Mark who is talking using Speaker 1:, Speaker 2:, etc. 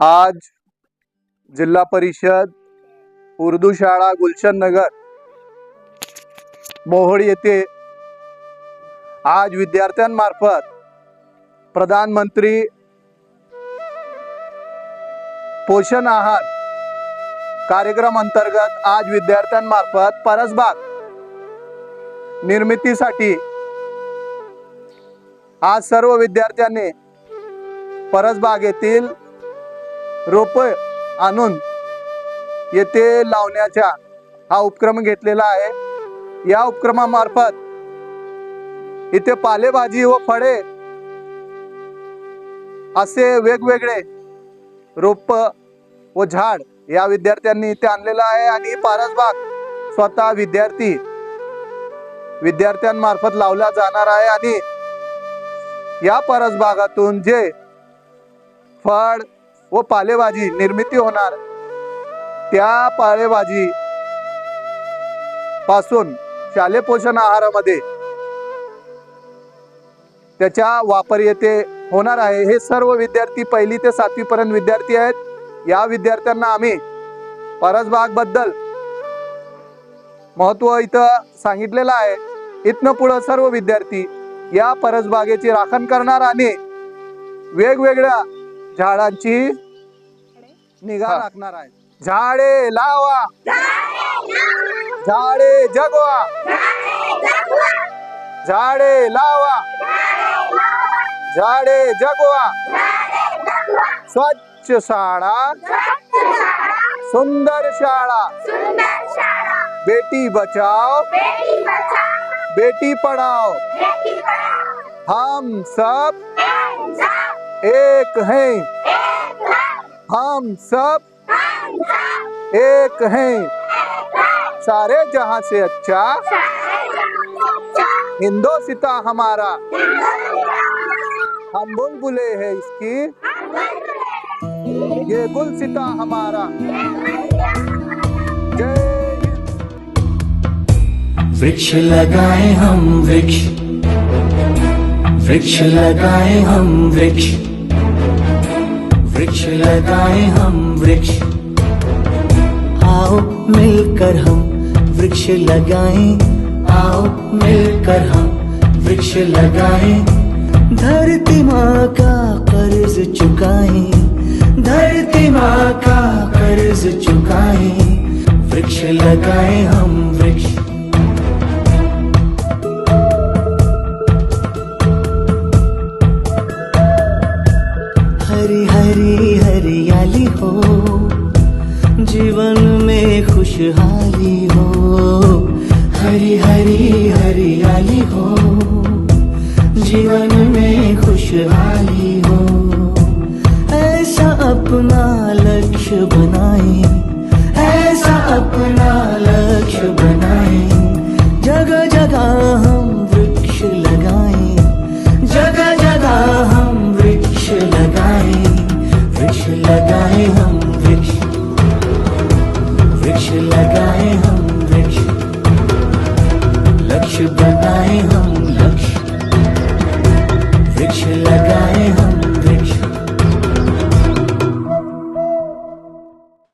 Speaker 1: आज जिल्हा परिषद उर्दू शाळा गुलशन नगर मोहोळ येथे आज विद्यार्थ्यांमार्फत प्रधानमंत्री पोषण आहार कार्यक्रम अंतर्गत आज विद्यार्थ्यांमार्फत परसबाग निर्मितीसाठी आज सर्व विद्यार्थ्यांनी परसबाग येथील रोप आणून येथे लावण्याचा हा उपक्रम घेतलेला आहे. या उपक्रमामार्फत इथे पालेभाजी व फळे असे वेगवेगळे रोप व झाड या विद्यार्थ्यांनी इथे आणलेलं आहे आणि पारसबाग परसबाग स्वतः विद्यार्थी विद्यार्थ्यांमार्फत लावला जाणार आहे आणि या परसबागातून जे फळ व पालेभाजी निर्मिती होणार. त्या पालेभाजी पासून शालेय पोषण आहारामध्ये त्याचा वापर येथे होणार आहे. हे सर्व विद्यार्थी पहिली ते सातवी पर्यंत विद्यार्थी आहेत. या विद्यार्थ्यांना आम्ही परसबागबद्दल महत्त्व इथं सांगितलेलं आहे. इथनं पुढं सर्व विद्यार्थी या परसबागेची राखण करणार आणि वेगवेगळ्या झाडांची निगा राखणार आहे. झाडे लावा. झाडे जगवा. झाडे लावा. झाडे जगवा. स्वच्छ शाळा. सुंदर शाळा. बेटी बचाओ. बेटी पढ़ाओ. हम सब एक हैं। हम सब एक हैं। सारे जहाँ से अच्छा हिंदोसिता हमारा। हम बुलबुले हैं इसकी। ये गुल गुलसिता हमारा। जय
Speaker 2: वृक्ष लगाए हम वृक्ष। वृक्ष लगाए हम वृक्ष। वृक्ष लगाए हम वृक्ष। आओ मिलकर हम वृक्ष लगाए। आओ मिलकर हम वृक्ष लगाए। धरती माँ का कर्ज चुकाए। धरती माँ का कर्ज चुकाए। वृक्ष लगाए हम वृक्ष। जीवन में खुशहाली हो, हरी हरी हरियाली हो, जीवन में खुशहाली हो। ऐसा अपना लक्ष्य बनाए, ऐसा अपना लक्ष्य बनाए। लगाएं हम लक्ष्य बनाएं हम। लक्ष्य वृक्ष हम